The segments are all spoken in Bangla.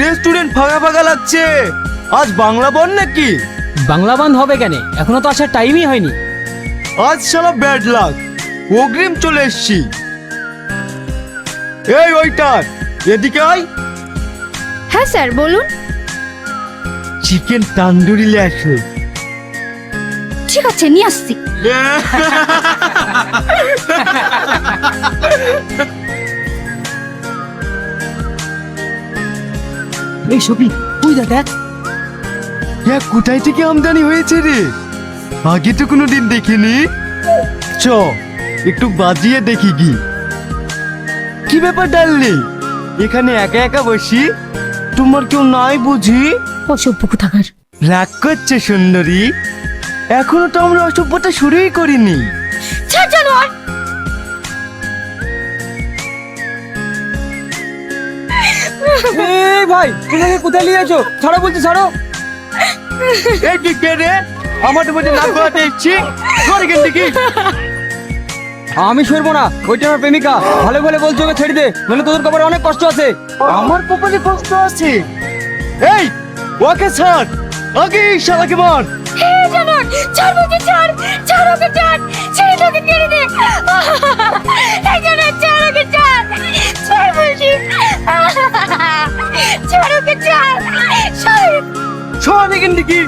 রেস্টুরেন্ট ফাঁকা ফাঁকা লাগছে। আজ বাংলা বল নাকি? বাংলা বান্ধ হবে কেন? এখনও তো আসার টাইমই হয়নি। আজ সারা ব্যাড লাক অগ্রিম চলে এসছি। এই ওইটার এদিকে আয়। হ্যাঁ স্যার বলুন। চিকেন তান্দুরি লেসো ঠিক আছে নিয়ে আসছি। এই সবি তুই দেখ দেখ। হ্যাঁ কোথায় থেকে আমদানি হয়েছে রে? আগে তো কোনো দিন দেখিনি। চ একটু বাজিয়ে দেখি কি কি ব্যাপার ডাললি? এখানে একা একা বসি? তোমার কেউ নাই বুঝি? অসভ্য কোথাকার। রাগ করছে সুন্দরী। এখনও তো আমরা অসভ্যতা শুরুই করিনি। এই ভাই তোমাকে কোথায় নিয়ে আছো ছাড়ো বলছি ছাড়ো। এই তুই কে রে মধ্যে সর এখান থেকে। আমি সরবো না ওইটা আমার প্রেমিকা। ভালো ভালো বলছো ওকে ছেড়ে দে নাহলে তোদের কপালে অনেক কষ্ট আছে। আমার কপালে কষ্ট আছে। এই ওকে ছাড়। আগে শালাকে মার। হে জানোয়ার ছাড় বলছি ছাড়। ছাড় ওকে ছাড়। সর এখান থেকে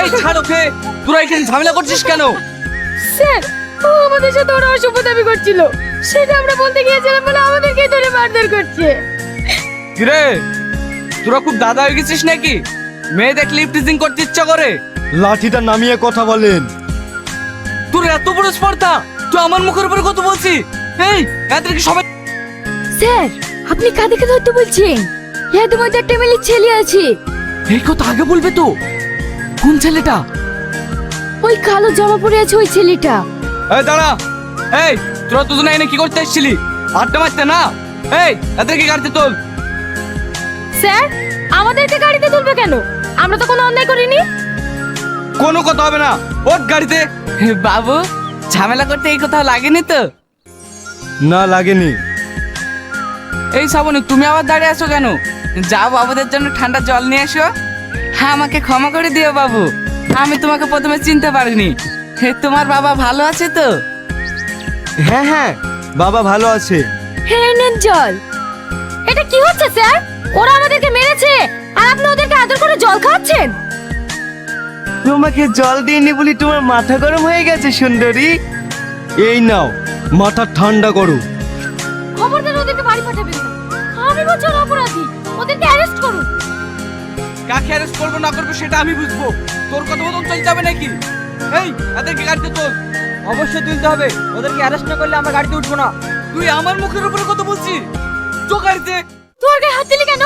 এই ছাড় ওকে তোরা এখানে ঝামেলা করছিস কেন? স্যার ও আমাদের সাথে ওরা অসভ্য দাবি করছিল। সেটা আমরা বলতে গিয়েছিলাম বলে আমাদেরকে ধরে মারধর করছে। কিরে তোরা খুব দাদা হয়ে গেছিস নাকি? মেয়ে দেখলে ইফটিজিং করতে ইচ্ছা করে। লাঠিটা নামিয়ে কথা বলেন। তোর এত বড় স্পর্ধা তুই আমার মুখের উপরে কত বলছিস? এই এদের কি সবাই স্যার আপনি কাদেরকে ধরতে বলছেন। এদের মধ্যে একটা মেলে ছেলে আছে। এই কথা আগে বলবে তো। কোন ছেলেটা? ওই কালো জামা পরে আছে ওই ছেলেটা। এই দাঁড়া। এই তোরা দুজনে এনে কি করতে এসেছিলি? আড্ডা মারতে না? এই এদেরকে গাড়িতে তোল। স্যার আমাদেরকে গাড়িতে তুলবে কেন? আমরা তো কোনো অন্যায় করিনি। কোনো কথা হবে না। ওর গাড়িতে। বাবু ঝামেলা করতে এই কথা লাগেনি তো? না লাগেনি। এই শ্রাবণী তুমি আবার দাঁড়িয়ে আছো কেন? যাও বাবুদের জন্য ঠান্ডা জল নিয়ে এসো। হ্যাঁ আমাকে ক্ষমা করে দিও বাবু। আমি তোমাকে প্রথমে চিনতে পারিনি। হে, তোমার বাবা ভালো আছে তো? হ্যাঁ হ্যাঁ বাবা ভালো আছে। হে নেন জল। এটা কি হচ্ছে স্যার? ওরা আমাদেরকে মেরেছে আর আপনি ওদেরকে আদর করে জল খাওয়াচ্ছেন? তোমাকে জল দিইনি বলি তোমার মাথা গরম হয়ে গেছে সুন্দরী। এই নাও মাথা ঠান্ডা করো। খবরদার ওদেরকে বাড়ি পাঠাবেন না। আমি বলছি ওরা অপরাধী। ওদেরকে অ্যারেস্ট করুন। কাকে অ্যারেস্ট করব না করব সেটা আমি বুঝব। তোর কথা মতন চলতে হবে নাকি? এই এদেরকে গাড়িতে তোল। অবশ্যই তুলতে হবে। ওদেরকে অ্যারেস্ট না করলে আমরা গাড়িতে উঠবো না। তুই আমার মুখের উপরে কত বলছিস? তো গাড়িতে তোর গায়ে হাত দিলি কেন?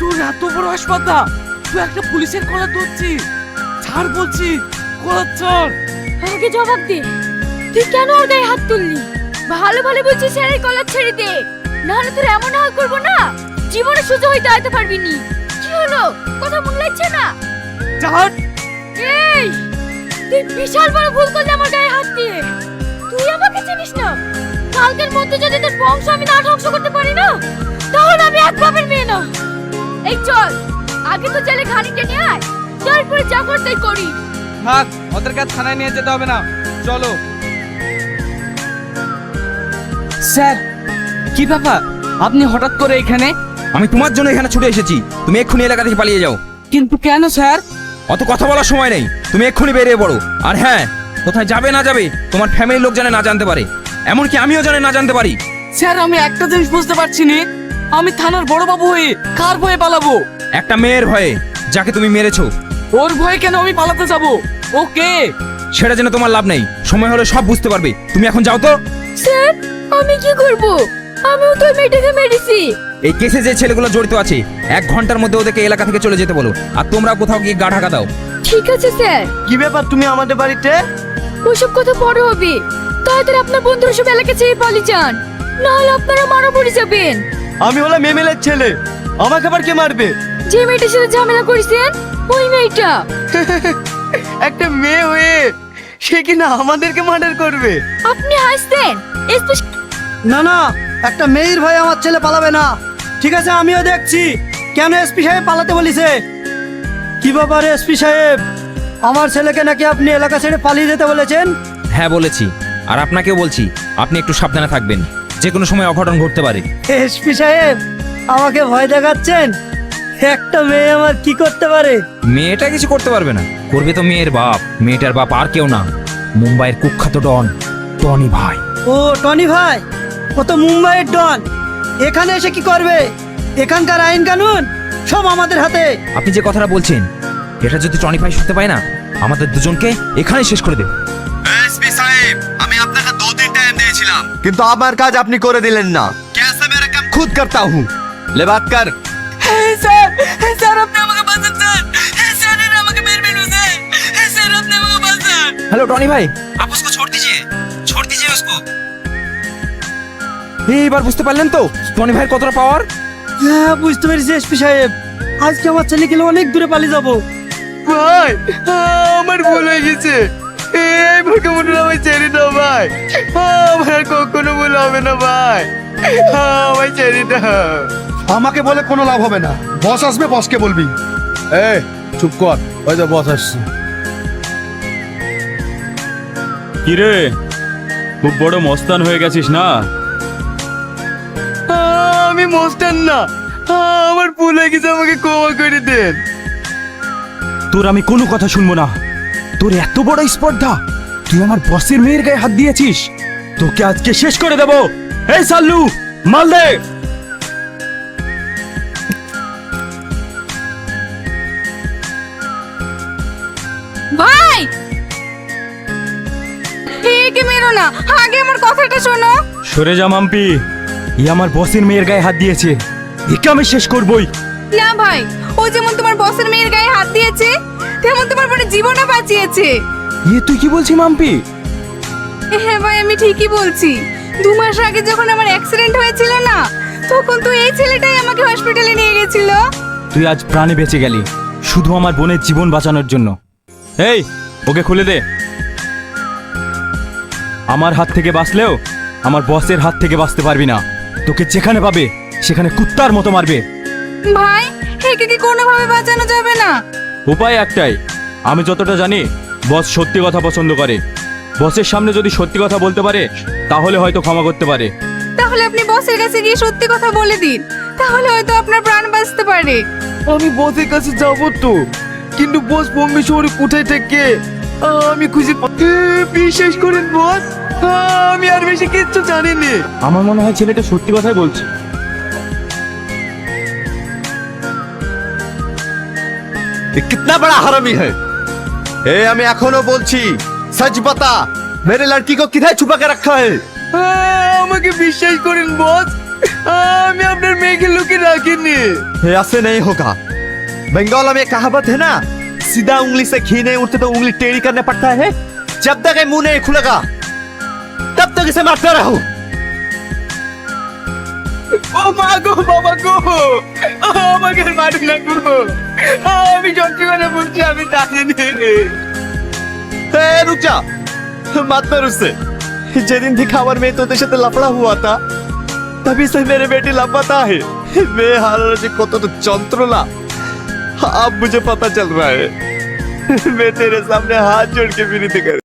তোর এত বড় হাসপাতাল। তুই একটা পুলিশের কলার ধরছিস। ছাড় বলছি কলার ছাড়। আগে জবাব দে। তুই কেন ওর গায়ে হাত তুললি? ভালো ভালো বলছিস স্যার এই কলার ছেড়ে দে। নাহলে তোর এমন হাল করব না জীবনে সোজা হইতে আইতে পারবি নি। কি হলো? কথা মনে লাগছে না? ছাড় এই তুই বিশাল বড় ভুল করলি আমার গায়ে হাত দিয়ে। তুই আমাকে চিনিস না? কালকের মধ্যে যদি তোর বংশ আমি না ধ্বংস করতে পারি না তাহলে আমি এক বাপের মেয়ে না। এই চল আগে তো জেলে খানিকটা নিয়ে আয় তারপরে যা করতে করি। থাক ওদের আর থানায় নিয়ে যেতে হবে না। চলো। স্যার কি ব্যাপার? আপনি হঠাৎ করে এখানে? আমি তোমার জন্য এখানে ছুটে এসেছি। তুমি এক্ষুনি এলাকা থেকে পালিয়ে যাও। কিন্তু কেন স্যার? অত কথা বলার সময় নেই। তুমি এক্ষুনি বেরিয়ে পড়ো। আর হ্যাঁ কোথায় যাবে না যাবে তোমার ফ্যামিলির লোক জানে না জানতে পারে। এমনকি আমিও জানে না জানতে পারি। স্যার আমি একটা জিনিস বুঝতে পারছি নি। আমি থানার বড় বাবু হয়ে কার ভয়ে পালাবো? একটা মেয়ের ভয়ে যাকে তুমি মেরেছো। ওর ভয়ে কেন আমি পালাতে যাব? ওকে সেটা যেন তোমার লাভ নেই। সময় হলে সব বুঝতে পারবে। তুমি এখন যাও তো। স্যার আমি কি করব? আমিও তো ওই মেয়েটাকে মেরেছি। এই কেসে যে ছেলেগুলো জড়িত আছে এক ঘণ্টার মধ্যে ওদেরকে এলাকা থেকে চলে যেতে বলো আর তোমরা কোথাও গিয়ে গা ঢাকা দাও। ঠিক আছে স্যার। কি ব্যাপার তুমি আমাদের বাড়িতে? ওসব কথা পরে হবে। তাড়াতাড়ি আপনার বন্ধুরা সব এলাকা ছেড়ে পালিয়ে যান। নাহলে আপনারা মারা পড়ে যাবেন। আমি হলাম মেমেলের ছেলে। আমাকে আবার কে মারবে? যে মেয়েটার সাথে ঝামেলা করেছেন ওই মেয়েটা। একটা মেয়ে হয়ে সে কিনা আমাদেরকে মার্ডার করবে। আপনি হাসতেন। স্পেশ- না না একটা মেয়ের ভয়ে আমার ছেলে পালাবে না। ঠিক আছে আমিও দেখছি। কেন এসপি সাহেব পালাতে বলিছে? কি ব্যাপারে এসপি সাহেব? আমার ছেলেকে নাকি আপনি এলাকা ছেড়ে পালিয়ে যেতে বলেছেন? হ্যাঁ বলেছি। আর আপনাকেও বলছি আপনি একটু সাবধানে থাকবেন। যে কোনো সময় অঘটন ঘটতে পারে। এসপি সাহেব আমাকে ভয় দেখাচ্ছেন? একটা মেয়ে আমার কি করতে পারে? মেয়েটা কিছু করতে পারবে না। করবে তো মেয়ের বাপ। মেয়েটার বাপ আর কেউ না। মুম্বাইয়ের কুখ্যাত ডন টনি ভাই। ও টনি ভাই? ও তো মুম্বাইয়ের ডন এখানে এসে কি করবে এখানকার আইন কানুন সব আমাদের হাতে আপনি যে কথাটা বলছেন এটা যদি টনি ভাই শুনতে পায় না আমাদের দুজনকে এখানেই শেষ করে দেবে एसपी साहब আমি আপনাকে दो दिन টাইম দিয়েছিলাম কিন্তু আমার কাজ আপনি করে দিলেন না कैसे मेरा काम खुद करता हूँ ले बात कर স্যার স্যার আপনি আমাকে বাঁচান স্যার স্যার এরা আমাকে মেরে ফেলবে স্যার স্যার আপনি আমাকে বাঁচান हेलो टॉनी भाई आप এইবার বুঝতে পারলেন তো টনি ভাইয়ের কতটা পাওয়ার হ্যাঁ বুঝতে পেরেছি এসপি সাহেব। আজকে আমার ছেলে গেলে অনেক দূরে পালিয়ে যাব। ভাই আমার ভুল হয়ে গেছে। এই মনে আমায় ছেড়ে দাও ভাই। আমার আর কখনো ভুল হবে না ভাই। আমায় ছেড়ে দাও। আমাকে বলে কোনো লাভ হবে না। বস আসবে বসকে বলবি। এ চুপ কর। ওই তো বস আসছে। কিরে খুব বড় মস্তান হয়ে গেছিস না? আমি মোস্টার না। আমার ভুল হয়ে গেছে আমাকে ক্ষমা করে দেন। তোর আমি কোনো কথা শুনব না। তোর এত বড় স্পর্ধা তুই আমার বসের মেয়ের গায়ে হাত দিয়েছিস। তোকে আজকে শেষ করে দেব। এই সাল্লু মাল দে ভাই! একে মেরো না। আগে আমার কথাটা শোনো। সরে যা মাম্পি। ই আমার বসের মেয়ের গায়ে হাত দিয়েছে। একে আমি শেষ করবই। না ভাই ও যেমন তোমার বসের মেয়ের গায়ে হাত দিয়েছে তেমন তোমার পরে জীবনও বাঁচিয়েছে। ইয়ে তুই কি বলছিস মাম্পি? হ্যাঁ ভাই আমি ঠিকই বলছি। দু মাস আগে যখন আমার অ্যাক্সিডেন্ট হয়েছিল না তখন তো এই ছেলেটাই আমাকে হসপিটালে নিয়ে গেছিল। তুই আজ প্রাণে বেঁচে গেলি শুধু আমার বোনের জীবন বাঁচানোর জন্য। এই ওকে খুলে দে। আমার হাত থেকে বাঁচলেও আমার বসের হাত থেকে বাঁচতে পারবি না। তোকে যেখানে পাবে সেখানে কুত্তার মতো মারবে। ভাই একে কি কোনোভাবে বাঁচানো যাবে না? উপায় একটাই আমি যতটা জানি বস সত্যি কথা পছন্দ করে। বসের সামনে যদি সত্যি কথা বলতে পারে তাহলে হয়তো ক্ষমা করতে পারে। তাহলে আপনি বসের কাছে গিয়ে সত্যি কথা বলে দিন তাহলে হয়তো আপনার প্রাণ বাঁচতে পারে। আমি বসের কাছে যাব তো কিন্তু বস বোম্বে শহরে কোথায় থেকে? আমি খুশি। বিশ্বাস করেন বস আমি আর বেশি কিচ্ছু জানিনি। আমার মনে হয় ছেলেটা সত্যি কথাই বলছে। কিতনা বড় হারামি হ্যাঁ। এ আমি এখনও বলছি সচ বাতা মেরে লড়কি কো কিধায় ছুপা কে রাখা হ্যায় আমাকে বিশ্বাস করেন বস আমি আপনার মেয়েকে লুকিয়ে রাখিনি। হে আসে नहीं होगा বেঙ্গল में কাহাবত है না सीधा उंगली से घी नहीं उठते तो उंगली टेढ़ी करने पड़ता है जब तक ये मुंह नहीं खुलेगा तब तक इसे मारते रहो ও মা গো বাবা গো আমাকে মারুন না গো আমি সত্যি করে বলছি আমি জানি रे रुक जा मत कर उससे যেদিন থেকে আমার মেয়ে তোদের সাথে লাফড়া हुआ था तभी से मेरे बेटी लापता है मैं हार যে কত যন্ত্রণা अब मुझे पता चल रहा है। मैं तेरे सामने हाथ जोड़ के भी विनती कर